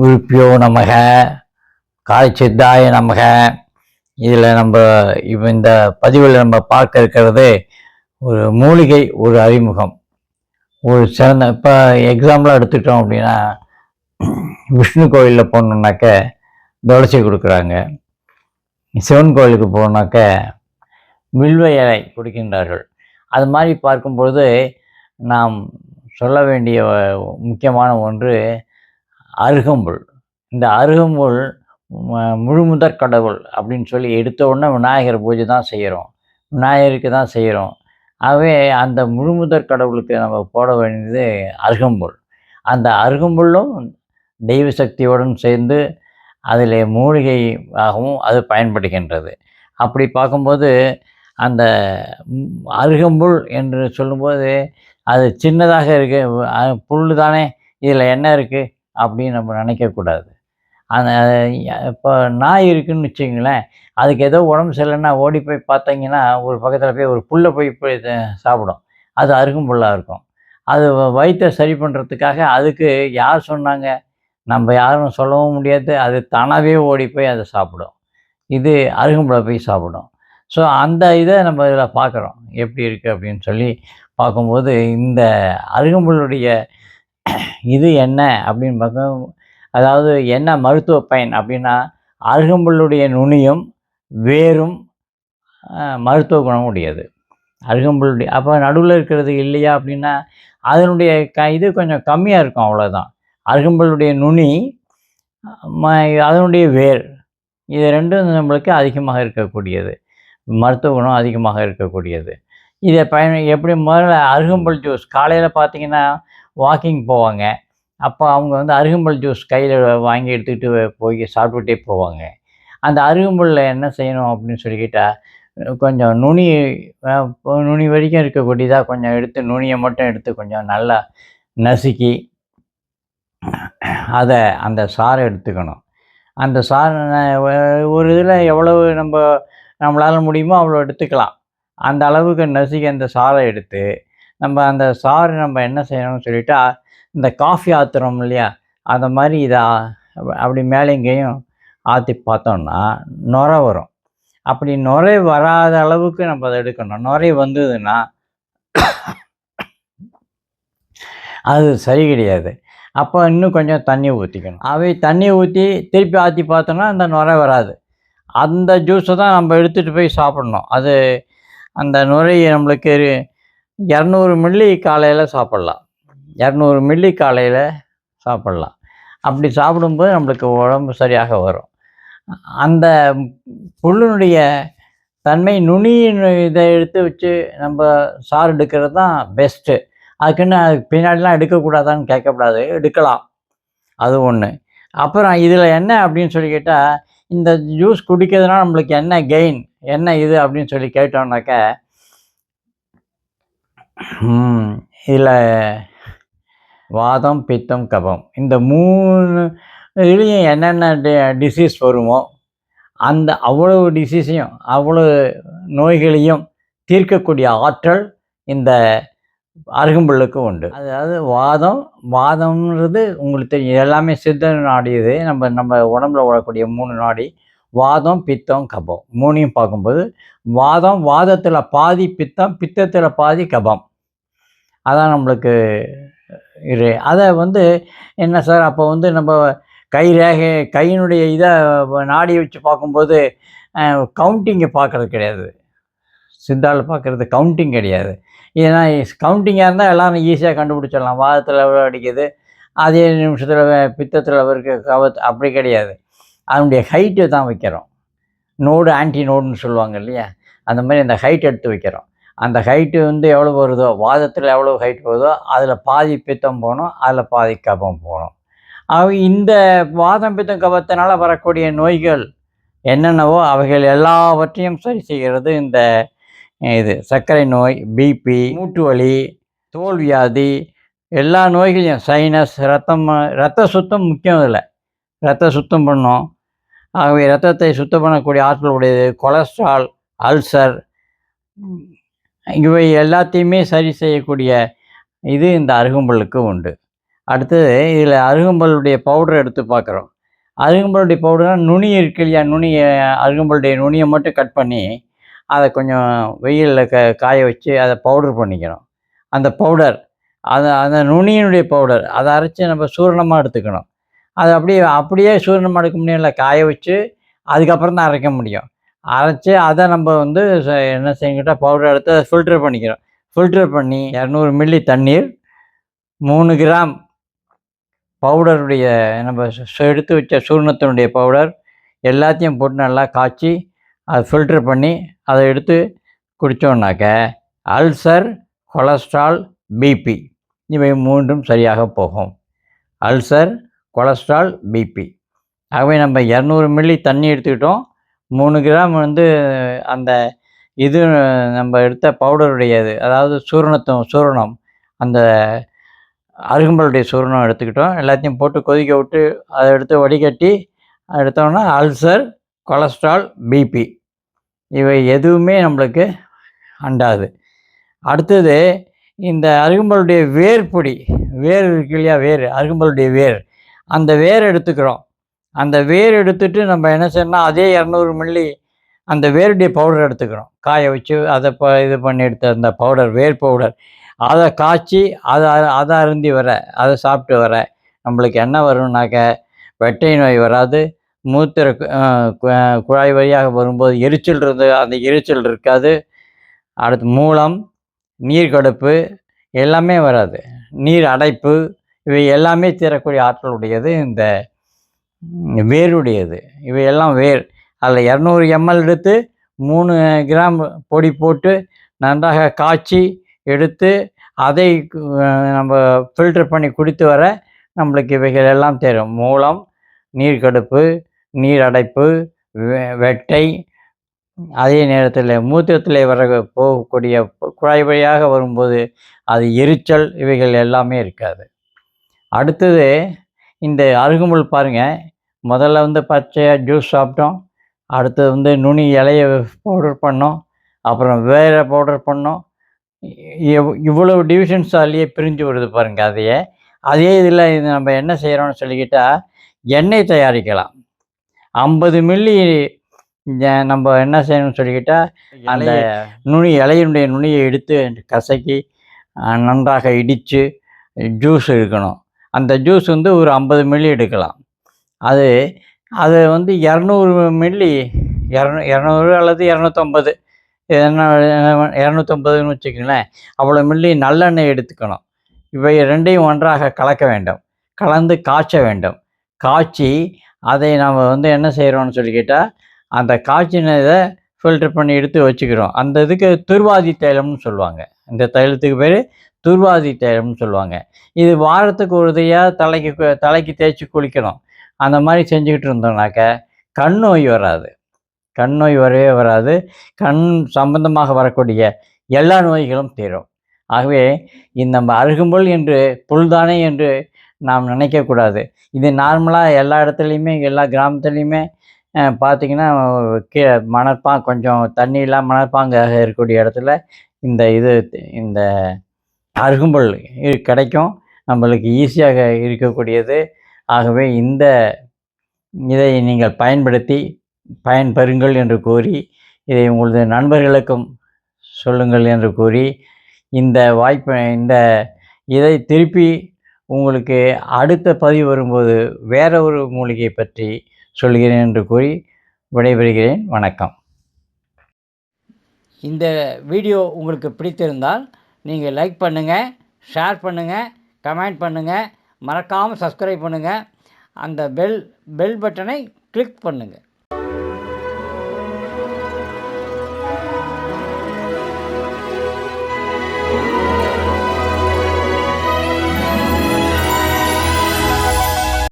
உருப்பியோ நமக காய் சித்தாய நமக. இதில் நம்ம இப்போ இந்த பதிவில் நம்ம பார்க்க இருக்கிறது ஒரு மூலிகை ஒரு அறிமுகம். ஒரு சிறந்த இப்போ எக்ஸாம்பிளாக எடுத்துட்டோம் அப்படின்னா விஷ்ணு கோயிலில் போனோம்னாக்க துளசி கொடுக்குறாங்க. சிவன் கோயிலுக்கு போனாக்க வில்வ இலை கொடுக்கின்றார்கள். அது மாதிரி பார்க்கும்பொழுது நாம் சொல்ல வேண்டிய முக்கியமான ஒன்று அருகம்புல். இந்த அருகம்புல் முழுமுதற் கடவுள் அப்படின்னு சொல்லி எடுத்த உடனே விநாயகர் பூஜை தான் செய்கிறோம் விநாயகருக்கு தான் செய்கிறோம் ஆகவே அந்த முழுமுதற் கடவுளுக்கு நம்ம போட வேண்டியது அருகம்புல். அந்த அருகம்புல்லும் தெய்வ சக்தியுடன் சேர்ந்து அதில் மூலிகையாகவும் அது பயன்படுகின்றது. அப்படி பார்க்கும்போது அந்த அருகம்புல் என்று சொல்லும்போது அது சின்னதாக இருக்குது புல் தானே. இதில் என்ன இருக்குது அப்படின்னு நம்ம நினைக்கக்கூடாது. அந்த இப்போ நாய் இருக்குன்னு வச்சிங்களேன் அதுக்கு ஏதோ உடம்பு சரியில்லைன்னா ஓடி போய் பார்த்தீங்கன்னா ஒரு பக்கத்தில் போய் ஒரு புல்லை போய் போய் சாப்பிடும். அது அருகம்புல்லாக இருக்கும். அது வயிற்றை சரி பண்ணுறதுக்காக அதுக்கு யார் சொன்னாங்க? நம்ம யாரும் சொல்லவும் முடியாது. அது தானாகவே ஓடி போய் அதை சாப்பிடும். இது அருகம்புல்லை போய் சாப்பிடும். ஸோ அந்த இதை நம்ம இதில் பார்க்குறோம். எப்படி இருக்குது அப்படின்னு சொல்லி பார்க்கும்போது இந்த அருகம்புல்லுடைய இது என்ன அப்படின்னு பார்க்க அதாவது என்ன மருத்துவ பயன் அப்படின்னா அருகம்புல்லுடைய நுனியும் வேரும் மருத்துவ குணம் உடையது. அருகம்புல்லுடைய அப்போ நடுவில் இருக்கிறது இல்லையா அப்படின்னா அதனுடைய க இது கொஞ்சம் கம்மியாக இருக்கும் அவ்வளோதான் அருகம்புல்லுடைய நுனி ம அதனுடைய வேர் இது ரெண்டும் நம்மளுக்கு அதிகமாக இருக்கக்கூடியது. மருத்துவ குணம் அதிகமாக இருக்கக்கூடியது. இதை பயன் எப்படி முதல்ல அருகம்புல் ஜூஸ் காலையில் பார்த்தீங்கன்னா வாக்கிங் போவாங்க. அப்போ அவங்க வந்து அருகம்புல் ஜூஸ் கையில் வாங்கி எடுத்துக்கிட்டு போய் சாப்பிட்டுட்டே போவாங்க. அந்த அருகம்புல்ல என்ன செய்யணும் அப்படின்னு சொல்லிக்கிட்டால் கொஞ்சம் நுனி நுனி வரைக்கும் இருக்கக்கூடியதாக கொஞ்சம் எடுத்து நுனியை மட்டும் எடுத்து கொஞ்சம் நல்லா நசுக்கி அதை அந்த சாறை எடுத்துக்கணும். அந்த சார் ஒரு இதில் எவ்வளவு நம்ம நம்மளால் முடியுமோ அவ்வளோ எடுத்துக்கலாம். அந்த அளவுக்கு நசுக்கி அந்த சாறை எடுத்து நம்ம அந்த சாறு நம்ம என்ன செய்யணும்னு சொல்லிட்டு இந்த காஃபி ஆத்துறோம் இல்லையா? அந்த மாதிரி இதை அப்படி மேலே இங்கேயும் ஆற்றி பார்த்தோம்னா நுர வரும். அப்படி நுரை வராத அளவுக்கு நம்ம அதை எடுக்கணும். நுரை வந்ததுன்னா அது சரி கிடையாது. அப்போ இன்னும் கொஞ்சம் தண்ணி ஊற்றிக்கணும் அவை தண்ணி ஊற்றி திருப்பி ஆற்றி பார்த்தோம்னா அந்த நுரை வராது. அந்த ஜூஸை தான் நம்ம எடுத்துகிட்டு போய் சாப்பிட்ணும். அது அந்த நுரையை நம்மளுக்கு இரநூறு மில்லி காலையில் சாப்பிட்லாம். இரநூறு மில்லி காலையில் சாப்பிட்லாம். அப்படி சாப்பிடும்போது நம்மளுக்கு உடம்பு சரியாக வரும். அந்த புல்லினுடைய தன்மை நுனியின் இதை எடுத்து வச்சு நம்ம சாறு எடுக்கிறது தான் பெஸ்ட்டு அதுக்குன்னு அதுக்கு பின்னாடிலாம் எடுக்கக்கூடாதான்னு கேட்கக்கூடாது. எடுக்கலாம். அது ஒன்று அப்புறம் இதில் என்ன அப்படின்னு சொல்லி கேட்டால் இந்த ஜூஸ் குடிக்கிறதுனால நம்மளுக்கு என்ன கெயின் என்ன இது அப்படின்னு சொல்லி கேட்டோம்னாக்க இதில் வாதம் பித்தம் கபம். இந்த மூணு இதுலேயும் என்னென்ன டிசீஸ் வருமோ அந்த அவ்வளவு டிசீஸையும் அவ்வளவு நோய்களையும் தீர்க்கக்கூடிய ஆற்றல் இந்த அருகம்புல்லுக்கு உண்டு. அதாவது வாதம் வாதம்ன்றது உங்களுக்கு தெரியும். எல்லாமே சித்த நாடி இது. நம்ம நம்ம உடம்புல ஓடக்கூடிய மூணு நாடி வாதம் பித்தம் கபம். மூணையும் பார்க்கும்போது வாதம் வாதத்தில் பாதி பித்தம் பித்தத்தில் பாதி கபம். அதான் நம்மளுக்கு இது. அதை வந்து என்ன சார் அப்போ வந்து நம்ம கை ரேகை கையினுடைய இதை நாடியை வச்சு பார்க்கும்போது கவுண்டிங்கை பார்க்கறது கிடையாது. சித்தாவில் பார்க்குறது கவுண்டிங் கிடையாது. ஏன்னா கவுண்டிங்காக இருந்தால் எல்லாரும் ஈஸியாக கண்டுபிடிச்சிடலாம். வாதத்தில் எவ்வளோ அடிக்குது அதே நிமிஷத்தில் பித்தத்தில் இருக்கு கவத் அப்படி கிடையாது. அதனுடைய ஹைட்டை தான் வைக்கிறோம். நோடு ஆன்டி நோடுன்னு சொல்லுவாங்க இல்லையா? அந்த மாதிரி அந்த ஹைட் எடுத்து வைக்கிறோம். அந்த ஹைட்டு வந்து எவ்வளோ வருதோ வாதத்தில் எவ்வளோ ஹைட் வருதோ அதில் பாதி பித்தம் போகணும் அதில் பாதி கபம் போகணும். அவ இந்த வாதம் பித்தம் கபத்தினால் வரக்கூடிய நோய்கள் என்னென்னவோ அவைகள் எல்லாவற்றையும் சரி செய்கிறது இந்த இது சர்க்கரை நோய் பிபி மூட்டு வலி தோல் வியாதி எல்லா நோய்களையும் சைனஸ் ரத்தம் ரத்த சுத்தம் முக்கியம் இல்லை ரத்த சுத்தம் பண்ணும். ஆகவே ரத்தத்தை சுத்தம் பண்ணக்கூடிய ஆற்றல் உடையது கொலஸ்ட்ரால் அல்சர் இவை எல்லாத்தையுமே சரி செய்யக்கூடிய இது இந்த அருகம்புல்லுக்கு உண்டு. அடுத்தது இதில் அருகம்புல்லுடைய பவுடர் எடுத்து பார்க்குறோம். அருகம்புல்லுடைய பவுடர்னால் நுனி இருக்கு இல்லையா? நுனியை அருகம்புல்லுடைய நுனியை மட்டும் கட் பண்ணி அதை கொஞ்சம் வெயிலில் க காய வச்சு அதை பவுடர் பண்ணிக்கணும் அந்த பவுடர் அதை அந்த நுனியினுடைய பவுடர் அதை அரைச்சி நம்ம சூரணமாக எடுத்துக்கணும். அது அப்படியே அப்படியே சூரணமாக எடுக்க முடியல காய வச்சு அதுக்கப்புறம் தான் அரைக்க முடியும். அரைச்சி அதை நம்ம வந்து ச- என்ன செய்யக்கிட்ட பவுடர் எடுத்து அதை ஃபில்டர் பண்ணிக்கிறோம். ஃபில்டர் பண்ணி இரநூறு மில்லி தண்ணீர் மூணு கிராம் பவுடருடைய நம்ம எடுத்து வச்ச சூர்ணத்தினுடைய பவுடர் எல்லாத்தையும் போட்டு நல்லா காய்ச்சி அதை ஃபில்டர் பண்ணி அதை எடுத்து குடித்தோம்னாக்க அல்சர் கொலஸ்ட்ரால் பிபி இவை மூன்றும் சரியாக போகும். அல்சர் கொலஸ்ட்ரால் பிபி ஆகவே நம்ம இரநூறு மில்லி தண்ணி எடுத்துக்கிட்டோம். மூணு கிராம் வந்து அந்த இது நம்ம எடுத்த பவுடருடையது. அதாவது சூரணத்தும் சூரணம். அந்த அருகம்பலுடைய சூரணம் எடுத்துக்கிட்டோம். எல்லாத்தையும் போட்டு கொதிக்க விட்டு அதை எடுத்து வடிகட்டி எடுத்தோம்னா அல்சர் கொலஸ்ட்ரால் பிபி இவை எதுவுமே நம்மளுக்கு அண்டாது. அடுத்தது இந்த அருகம்பலுடைய வேர் பொடி வேர் இருக்கு இல்லையா வேர் அருகம்பலுடைய வேர். அந்த வேர் எடுத்துக்கிறோம். அந்த வேர் எடுத்துட்டு நம்ம என்ன செய்யணும்னா அதே இரநூறு மில்லி அந்த வேருடைய பவுடர் எடுத்துக்கிறோம் காய வச்சு அதை ப இது பண்ணி எடுத்த அந்த பவுடர் வேர் பவுடர் அதை காய்ச்சி அதை அதை அருந்தி வர அதை சாப்பிட்டு வர நம்மளுக்கு என்ன வரும்னாக்க வெட்டை நோய் வராது. மூத்திர கு- குழாய் வழியாக வரும்போது எரிச்சல் இருந்து அந்த எரிச்சல் இருக்காது. அடுத்து மூலம் நீர்க்கடுப்பு எல்லாமே வராது. நீர் அடைப்பு இவை எல்லாமே தீரக்கூடிய ஆற்றல் உடையது இந்த வேருடையது. இவையெல்லாம் வேர். அதில் இரநூறு எம்எல் எடுத்து மூணு கிராம் பொடி போட்டு நன்றாக காய்ச்சி எடுத்து அதை நம்ம ஃபில்டர் பண்ணி குடித்து வர நம்மளுக்கு இவைகள் எல்லாம் தேரும். மூலம் நீர்க்கடுப்பு நீர் அடைப்பு வெ- வெட்டை அதே நேரத்தில் மூத்திரத்தில் வர போகக்கூடிய குழாய் வழியாக வரும்போது அது எரிச்சல் இவைகள் எல்லாமே இருக்காது. அடுத்தது இந்த அருகம்புல் பாருங்க. முதல்ல வந்து பச்சையாக ஜூஸ் சாப்பிட்டோம். அடுத்தது வந்து நுனி இலைய பவுடர் பண்ணோம். அப்புறம் வேற பவுடர் பண்ணோம். இவ்- இவ்வளவு டிவிஷன்ஸ் அதுலேயே பிரிஞ்சு வருது பாருங்க அதையே. அதே இதில் இது நம்ம என்ன செய்கிறோம்னு சொல்லிக்கிட்டா எண்ணெய் தயாரிக்கலாம். ஐம்பது மில்லி நம்ம என்ன செய்யணும்னு சொல்லிக்கிட்டா அந்த நுனி இலையினுடைய நுனியை எடுத்து கசக்கி நன்றாக இடித்து ஜூஸ் எடுக்கணும் அந்த ஜூஸ் வந்து ஒரு ஐம்பது மில்லி எடுக்கலாம். அது அது வந்து இரநூறு மில்லி இரநூ இரநூறு அல்லது இரநூத்தம்பது. என்ன இரநூத்தம்பதுன்னு வச்சுக்கோங்களேன். அவ்வளோ மில்லி நல்லெண்ணெய் எடுத்துக்கணும். இவை ரெண்டையும் ஒன்றாக கலக்க வேண்டும். கலந்து காய்ச்ச வேண்டும். காய்ச்சி அதை நாம் வந்து என்ன செய்கிறோம்னு சொல்லிக்கிட்டால் அந்த காய்ச்சினதை ஃபில்டர் பண்ணி எடுத்து வச்சுக்கிறோம். அந்த இதுக்கு துர்வாதி தைலம்னு சொல்லுவாங்க. இந்த தைலத்துக்கு பேர் துர்வாதி சொல்லுவாங்க. இது வாரத்துக்கு ஒரு தலைக்கு தலைக்கு தேய்ச்சி குளிக்கணும். அந்த மாதிரி செஞ்சுக்கிட்டு இருந்தோம்னாக்க கண் நோய் வராது. கண் நோய் வரவே வராது. கண் சம்பந்தமாக வரக்கூடிய எல்லா நோய்களும் தீரும். ஆகவே இந்த நம்ம அருகும்புல் என்று புல்தானே என்று நாம் நினைக்கக்கூடாது. இது நார்மலாக எல்லா இடத்துலையுமே எல்லா கிராமத்துலேயுமே பார்த்திங்கன்னா கீழே மணற்பாங்க கொஞ்சம் தண்ணி இல்லாமல் மணற்பாங்காக இருக்கக்கூடிய இடத்துல இந்த இது இந்த அருகும்பல் கிடைக்கும். நம்மளுக்கு ஈஸியாக இருக்கக்கூடியது. ஆகவே இந்த இதை நீங்கள் பயன்படுத்தி பயன்பெறுங்கள் என்று கூறி இதை உங்களது நண்பர்களுக்கும் சொல்லுங்கள் என்று கூறி இந்த வாய்ப்பை இந்த இதை திருப்பி உங்களுக்கு அடுத்த பதிவு வரும்போது வேற ஒரு மூலிகை பற்றி சொல்கிறேன் என்று கூறி விடைபெறுகிறேன். வணக்கம். இந்த வீடியோ உங்களுக்கு பிடித்திருந்தால் நீங்கள் லைக் பண்ணுங்கள் ஷேர் பண்ணுங்கள் கமெண்ட் பண்ணுங்கள் மறக்காமல் சப்ஸ்கிரைப் பண்ணுங்கள் அந்த பெல் பெல் பட்டனை கிளிக் பண்ணுங்கள்